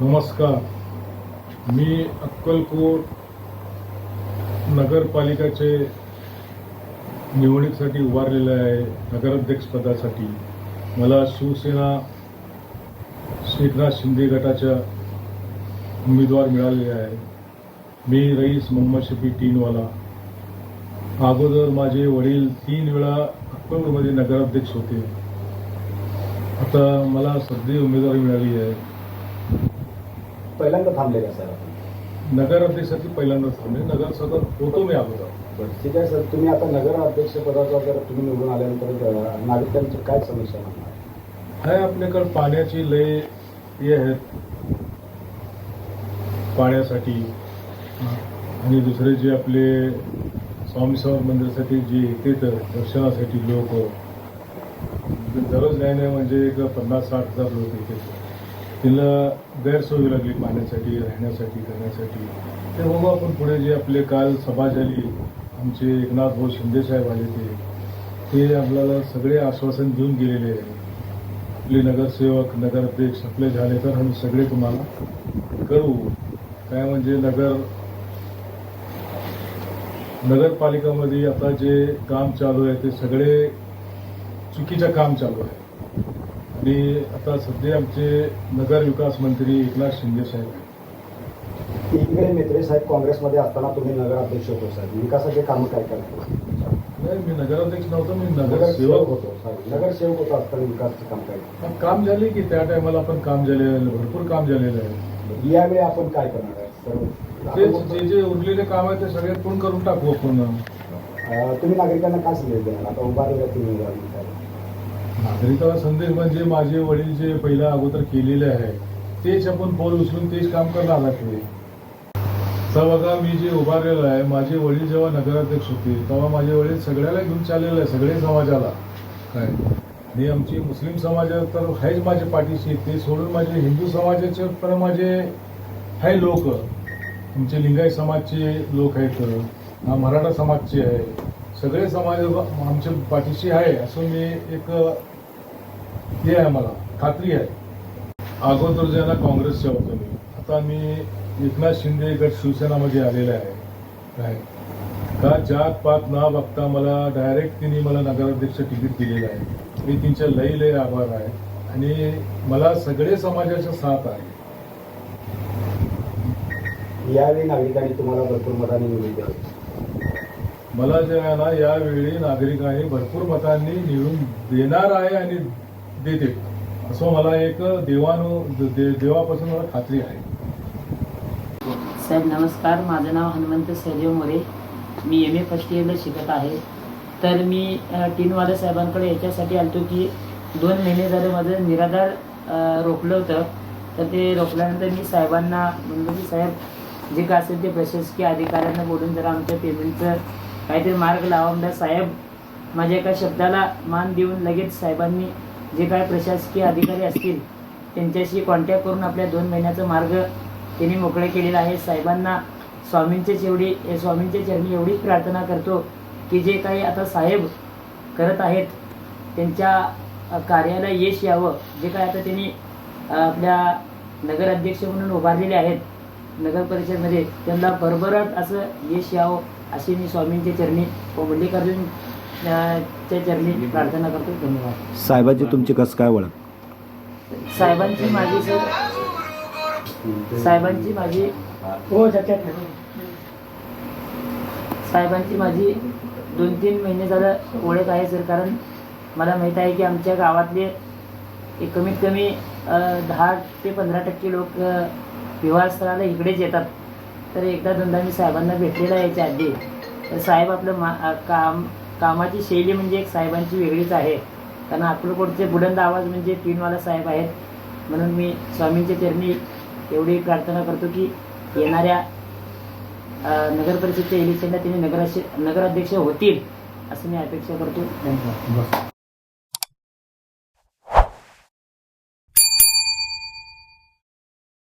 नमस्कार. मी अक्कलकोट नगरपालिकाचे निवडणुकीसाठी उभारलेलं आहे नगराध्यक्षपदासाठी मला शिवसेना एकनाथ शिंदे गटाच्या उमेदवार मिळालेले आहे. मी रईस मोहम्मद शफी टीनवाला. अगोदर माझे वडील तीन वेळा अक्कलकोटमध्ये नगराध्यक्ष होते. आता मला सध्या उमेदवारी मिळाली आहे. पहिल्यांदा थांबले का सर आपण. नगराध्यक्षाची पहिल्यांदाच थांबले. नगरसदर होतो मी अगोदर. ठीक आहे सर. तुम्ही आता नगर अध्यक्ष पदाचा जर तुम्ही निवडून आल्यानंतर नागरिकांची काय समस्या म्हणणार आहे आपल्याकडे पाण्याची लय हे आहेत पाण्यासाठी. आणि दुसरे जे आपले स्वामी समर्थ मंदिरासाठी जे येते तर दर्शनासाठी लोक. दररोज नाही नाही म्हणजे एक पन्नास साठ हजार लोक येते. तिला गैरसोय लागली पाण्यासाठी राहण्यासाठी करण्यासाठी. तेव्हा बघू आपण पुढे जे आपले काल सभा झाली आमचे एकनाथ भाऊ शिंदेसाहेब आले ते ते आपल्याला सगळे आश्वासन देऊन गेलेले आहे. आपले नगरसेवक नगराध्यक्ष आपले झाले तर आम्ही सगळे तुम्हाला करू. काय म्हणजे नगर नगरपालिकामध्ये आता जे काम चालू आहे ते सगळे चुकीचं काम चालू आहे. आणि आता सध्या आमचे नगर विकास मंत्री एकनाथ शिंदे साहेब एकीकडे मेत्रे साहेब काँग्रेसमध्ये असताना तुम्ही नगर अध्यक्ष होतो साहेब. विकासाचे कामं काय करतो? नाही मी नगराध्यक्ष नव्हतो मी नगरसेवक होतो. नगरसेवक होतो असताना विकासाचे काम काय काम झाले की त्या टायमाला पण काम झालेलं भरपूर काम झालेलं आहे. यावेळी आपण काय करणार आहे? जे जे उरलेले काम आहे ते सगळे पूर्ण करून टाकू आपण. तुम्ही नागरिकांना काय संदेश देणार? आता उभारलेल्या तुम्ही नागरिकाला संदेश म्हणजे माझे वडील जे पहिला अगोदर केलेले आहे तेच आपण पोल उचलून तेच काम करणार लागते तर बघा मी जे उभारलेलं आहे माझे वडील जेव्हा नगराध्यक्ष होते तेव्हा माझे वडील सगळ्याला घेऊन चाललेलं आहे सगळे समाजाला. काय? आणि आमची मुस्लिम समाजात तर आहेच माझ्या पाठीशी ते सोडून माझे हिंदू समाजाचे पण माझे आहे लोक. आमचे लिंगायत समाजचे लोक आहेत हा मराठा समाजचे आहे. सगळे समाज आमच्या पाठीशी आहे असं मी एक हे आहे मला. खात्री आहे. अगोदर ज्यांना काँग्रेसच्या होतो मी आता मी एकनाथ शिंदे गट शिवसेनामध्ये आलेला आहे. काय का जात पात न बघता मला डायरेक्ट तिने मला नगराध्यक्ष तिकीट दिलेलं आहे. मी त्यांच्या लई लई आभार आहे. आणि मला सगळे समाजाचा साथ आहे. यावेळी नागरिकांनी तुम्हाला भरपूर मतांनी निवडून द्यावी मला जे आहे ना यावेळी नागरिकांनी भरपूर मतांनी निवडून देणार आहे आणि देते. असं मला एक देवानु दे- देवापासून मला खात्री आहे. साहेब नमस्कार. माझं नाव हनुमंत सहदेव मोरे. मी एम ए फर्स्ट इयरला शिकत आहे. तर मी अ, टीनवाला साहेबांकडे याच्यासाठी आलतो की दोन महिने झाले माझं निराधार रोखलं होतं. तर ते रोखल्यानंतर मी साहेबांना म्हणलो की साहेब जे काय असेल ते प्रशासकीय अधिकाऱ्यांना बोलून जरा आमच्या पेमेंटचं काहीतरी मार्ग लावा. म्हणजे साहेब माझ्या एका शब्दाला मान देऊन लगेच साहेबांनी जे काय प्रशासकीय अधिकारी असतील त्यांच्याशी कॉन्टॅक्ट करून आपल्या दोन महिन्याचा मार्ग त्यांनी मोकळे केलेला आहे. साहेबांना स्वामींचेच एवढी स्वामींच्या चरणी एवढीच प्रार्थना करतो की जे काही आता साहेब करत आहेत त्यांच्या कार्याला यश यावं. जे काय आता त्यांनी आपल्या नगराध्यक्ष म्हणून उभारलेले आहेत नगर परिषदमध्ये त्यांना भरभराट असं यश यावं अशी मी स्वामींच्या चरणी व मल्लिकार्जुन चरणी प्रार्थना करतो. धन्यवाद. साहेबांची तुमची कसं काय ओळख? साहेबांची माझी सर साहेबांची माझी हो त्याच्यात साहेबांची माझी दोन तीन महिने झालं ओळख आहे सर कारण मला माहीत आहे की आमच्या गावातले एक कमीत कमी अ, दहा ते पंधरा टक्के लोक अ, विवाहस्थळाला इकडेच येतात. तर एकदा दोनदा मी साहेबांना भेटलेला आहे याच्या आधी. तर साहेब आपलं मा अ, काम कामाची शैली म्हणजे एक साहेबांची वेगळीच आहे. कारण अक्कलकोटचे बुलंद आवाज म्हणजे तीनवाला साहेब आहेत. म्हणून मी स्वामींच्या चरणी एवढी प्रार्थना करतो की येणाऱ्या नगरपरिषदच्या नगर परिषदच्या इलेक्शनला त्यांनी नगराध्यक्ष नगराध्यक्ष होतील असं मी अपेक्षा करतो. धन्यवाद.